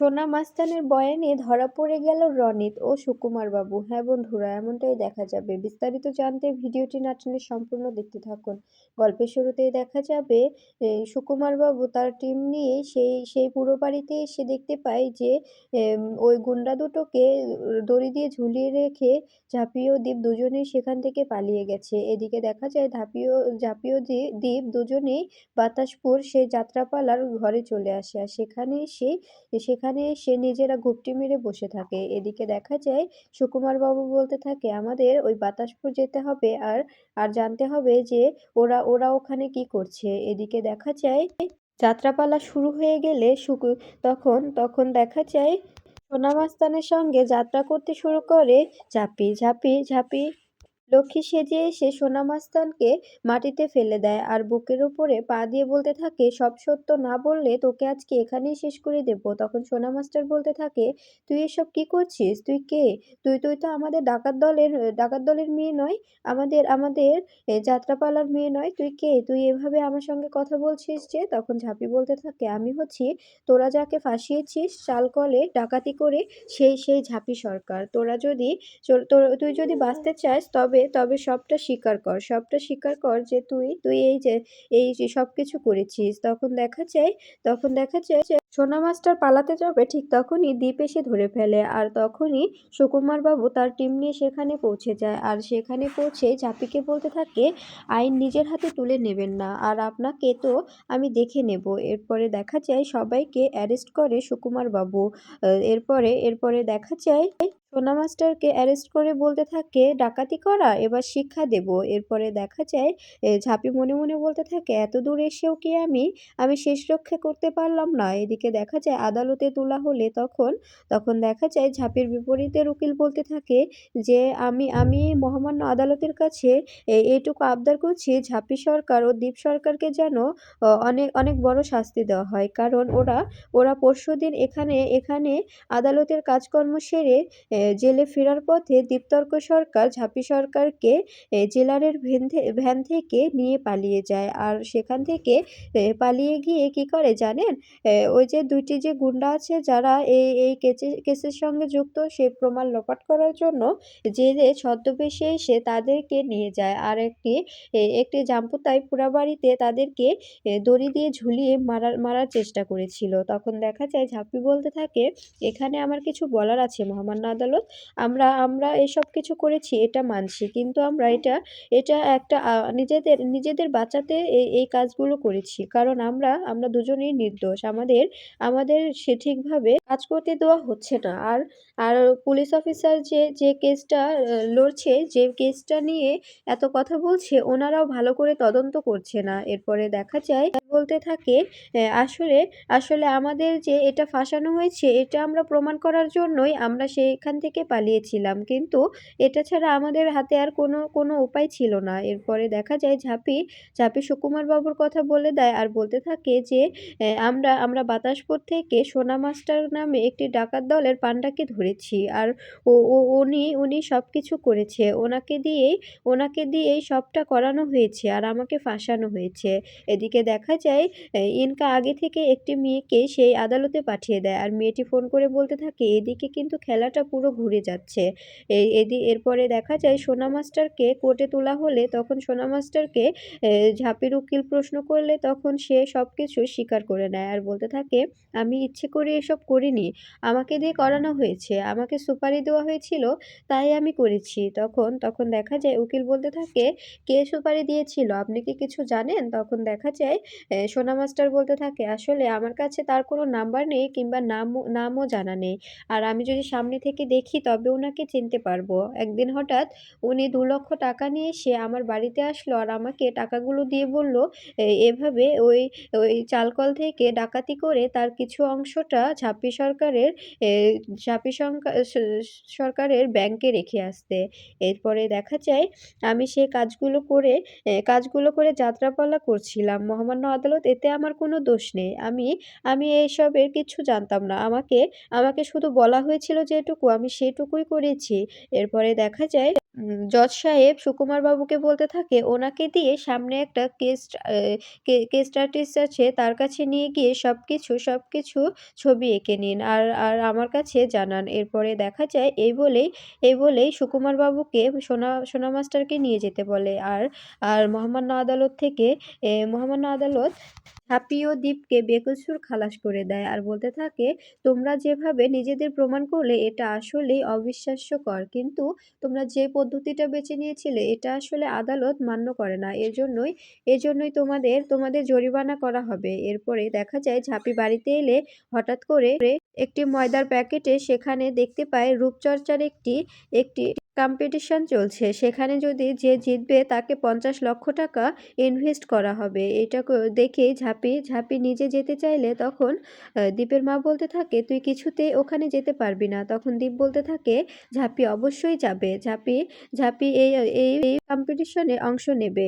সোনা মাস্তানের বয়ানে ধরা পড়ে গেল রনিত ও সুকুমার বাবু হ্যাঁ বন্ধুরা, এমনটাই দেখা যাবে। বিস্তারিত জানতে ভিডিওটি না টেনে সম্পূর্ণ দেখতে থাকুন। গল্পের শুরুতেই দেখা যাবে সুকুমার বাবু তার টিম নিয়ে সেই সেই পুরো বাড়িতে এসে দেখতে পায় যে ওই গুন্ডা দুটোকে দড়ি দিয়ে ঝুলিয়ে রেখে ঝাঁপিয়ে দ্বীপ দুজনেই সেখান থেকে পালিয়ে গেছে। এদিকে দেখা যায় ঝাঁপিয়ে দ্বীপ- দ্বীপ দুজনেই বাতাসপুর সেই যাত্রাপালার ঘরে চলে আসে। আর সেখানে এসে, সেখানে সে নিজেরা ঘুপটি মেরে বসে থাকে। এদিকে দেখা যায় সুকুমার বাবু বলতে থাকে, আমাদের ওই বাতাসপুর যেতে হবে আর আর জানতে হবে যে ওরা ওরা ওখানে কি করছে। এদিকে দেখা যায়, যাত্রাপালা শুরু হয়ে গেলে সুকু, তখন তখন দেখা যায় সোনা মাস্তানের সঙ্গে যাত্রা করতে শুরু করে, ঝাঁপি ঝাঁপি ঝাঁপি। লক্ষ্মী সেজে এসে সোনা মাস্তানকে মাটিতে ফেলে দেয় আর বুকের উপরে পা দিয়ে বলতে থাকে, সব সত্য না বললে তোকে আজকে এখানেই শেষ করে দেব। তখন সোনা মাস্টার বলতে থাকে, তুই এসব কি করছিস? তুই কে? তুই তুই তো আমাদের ডাকাত দলের ডাকাত দলের মেয়ে নয়, আমাদের আমাদের যাত্রাপালার মেয়ে নয়। তুই কে? তুই এভাবে আমার সঙ্গে কথা বলছিস যে? তখন ঝাঁপি বলতে থাকে, আমি হচ্ছি তোরা যাকে ফাঁসিয়েছিস চালকলে ডাকাতি করে সেই সেই ঝাঁপি সরকার। তোরা যদি তুই যদি বাঁচতে চাস তবে তবে সবটা স্বীকার কর। সবটা স্বীকার কর যে তুই তুই এই যে, এই সব কিছু করেছিস। তখন দেখা যায়, তখন দেখা যায় যে সোনা মাস্টার পালাতে যাবে ঠিক তখনই দ্বীপ এসে ধরে ফেলে আর তখনই সুকুমার বাবু তার টিম নিয়ে সেখানে পৌঁছে যায়। আর সেখানে পৌঁছে ঝাঁপিকে বলতে থাকে, আইন নিজের হাতে তুলে নেবেন না আর আপনাকে তো আমি দেখে নেব। এরপরে দেখা যায় সবাইকে অ্যারেস্ট করে সুকুমার বাবু এরপরে এরপরে দেখা যায় সোনা মাস্টারকে অ্যারেস্ট করে বলতে থাকে, ডাকাতি করা, এবার শিক্ষা দেব। এরপরে দেখা যায় ঝাঁপি মনে মনে বলতে থাকে, এত দূর এসেও কি আমি আমি শেষ রক্ষা করতে পারলাম না। এদিকে দেখা যায়, আদালতে তোলা হলে তখন তখন দেখা যায়, ঝাঁপির বিপরীতে উকিল বলতে থাকে যে, আমি আমি মহামান্য আদালতের কাছে এইটুকু আবদার করছি, ঝাঁপি সরকার ও দ্বীপ সরকারকে যেন অনেক অনেক বড় শাস্তি দেওয়া হয়। কারণ ওরা ওরা পরশুদিন এখানে এখানে আদালতের কাজকর্ম সেরে জেলে ফেরার পথে দীপতর্ক সরকার ঝাঁপি সরকারকে জেলারের ভ্যান থেকে নিয়ে পালিয়ে যায়। আর সেখান থেকে পালিয়ে গিয়ে কি করে জানেন? ওই যে দুইটি যে গুন্ডা আছে যারা এই এই কেসে কেসের সঙ্গে যুক্ত, সে প্রমাণ লোপাট করার জন্য জেলে ছদ্মবেশে এসে তাদেরকে নিয়ে যায়। আর একটি একটি জাম্পুতাই পুরা বাড়িতে তাদেরকে দড়ি দিয়ে ঝুলিয়ে মারার মারার চেষ্টা করেছিল। তখন দেখা যায় ঝাঁপি বলতে থাকে, এখানে আমার কিছু বলার আছে, মহামান্য আদালত আমরা আমরা এসব কিছু করেছি, এটা মানছি। কিন্তু আমরা এটা এটা একটা নিজেদের নিজেদের বাঁচাতে এই এই কাজগুলো করেছি। কারণ আমরা আমরা দুজনেই নির্দোষ। আমাদের আমাদের সঠিকভাবে কাজ করতে দেওয়া হচ্ছে না। আর আর পুলিশ অফিসার যে যে কেসটা লড়ছে, যে কেসটা নিয়ে এত কথা বলছে, ওনারাও ভালো করে তদন্ত করছে না। এরপরে দেখা যায় বলতে থাকে আসলে আসলে আমাদের যে এটা ফাঁসানো হয়েছে, এটা আমরা প্রমাণ করার জন্যই আমরা সেইখান থেকে পালিয়েছিলাম। কিন্তু এটা ছাড়া আমাদের হাতে আর কোনো কোনো উপায় ছিল না। এরপরে দেখা যায় ঝাঁপি ঝাঁপি সুকুমার বাবুর কথা বলে দেয় আর বলতে থাকে যে আমরা আমরা বাতাসপুর থেকে সোনা মাস্টার নামে একটি ডাকাত দলের পান্ডাকে ধরেছি। আর ও উনি উনি সব কিছু করেছে। ওনাকে দিয়েই ওনাকে দিয়েই সবটা করানো হয়েছে আর আমাকে ফাঁসানো হয়েছে। এদিকে দেখা যায় ইনকা আগে থেকে একটি মেয়েকে সেই আদালতে পাঠিয়ে দেয়। আর মেয়েটি ফোন করে বলতে থাকে, এদিকে কিন্তু খেলাটা পুরো ঘুরে যাচ্ছে। এদি, এরপরে দেখা যায় সোনা মাস্টারকে কোর্টে তোলা হলে তখন সোনা মাস্টারকে ঝাঁপির উকিল প্রশ্ন করলে তখন সে সব কিছু স্বীকার করে নেয় আর বলতে থাকে, আমি ইচ্ছে করে এসব করিনি। আমাকে দিয়ে করানো হয়েছে। আমাকে সুপারি দেওয়া হয়েছিল, তাই আমি করেছি। তখন তখন দেখা যায় উকিল বলতে থাকে, কে সুপারি দিয়েছিল? আপনি কি কিছু জানেন? তখন দেখা যায় সোনা মাস্টার বলতে থাকে, আসলে আমার কাছে তার কোনো নাম্বার নেই কিংবা নামও নামও জানা নেই। আর আমি যদি সামনে থেকে দেখি তবে ওনাকে চিনতে পারব। একদিন হঠাৎ উনি দু লক্ষ টাকা নিয়ে এসে আমার বাড়িতে আসলো আর আমাকে টাকাগুলো দিয়ে বলল এভাবে ওই ওই চালকল থেকে ডাকাতি করে তার কিছু অংশটা ঝাঁপি সরকারের ঝাঁপি সরকারের ব্যাংকে রেখে আসতে। এরপরে দেখা যায় আমি সেই কাজগুলো করে কাজগুলো করে যাত্রাপালা করছিলাম। মহামান্য আদালত এতে আমার কোনো দোষ নেই। আমি আমি এইসবের কিছু জানতাম না। আমাকে আমাকে শুধু বলা হয়েছিল যেটুকু আমি সেটুকুই করেছি। এরপরে দেখা যায় জজ সাহেব সুকুমার বাবুকে বলতে থাকে, ওনাকে দিয়ে সামনে একটা কেস কে, কেস্ট আর্টিস্ট আছে, তার কাছে নিয়ে গিয়ে সব কিছু সব কিছু ছবি এঁকে নিন আর আর আমার কাছে জানান। এরপরে দেখা যায়, এই বলেই এই বলেই সুকুমার বাবুকে সোনা সোনা মাস্টারকে নিয়ে যেতে বলে। আর আর মহামান্য আদালত থেকে মহামান্য আদালত হাপি দ্বীপকে বেকসুর খালাস করে দেয় আর বলতে থাকে, তোমরা যেভাবে নিজেদের প্রমাণ করলে, এটা আসলেই অবিশ্বাস্যকর। কিন্তু তোমরা যে পদ্ধতিটা বেছে নিয়েছিলে, এটা আসলে আদালত মান্য করে না। এজন্যই এজন্যই তোমাদের তোমাদের জরিমানা করা হবে। এরপরে দেখা যায়, ঝাঁপি বাড়িতে এলে হঠাৎ করে একটি ময়দার প্যাকেটে সেখানে দেখতে পায়, রূপচর্চার একটি একটি কম্পিটিশন চলছে। সেখানে যদি যে জিতবে, তাকে পঞ্চাশ লক্ষ টাকা ইনভেস্ট করা হবে। এটা দেখে ঝাঁপি ঝাঁপি নিজে যেতে চাইলে তখন দীপের মা বলতে থাকে, তুই কিছুতে ওখানে যেতে পারবি না। তখন দীপ বলতে থাকে, ঝাঁপি অবশ্যই যাবে। ঝাঁপি ঝাঁপি এই এই কম্পিটিশনে অংশ নেবে।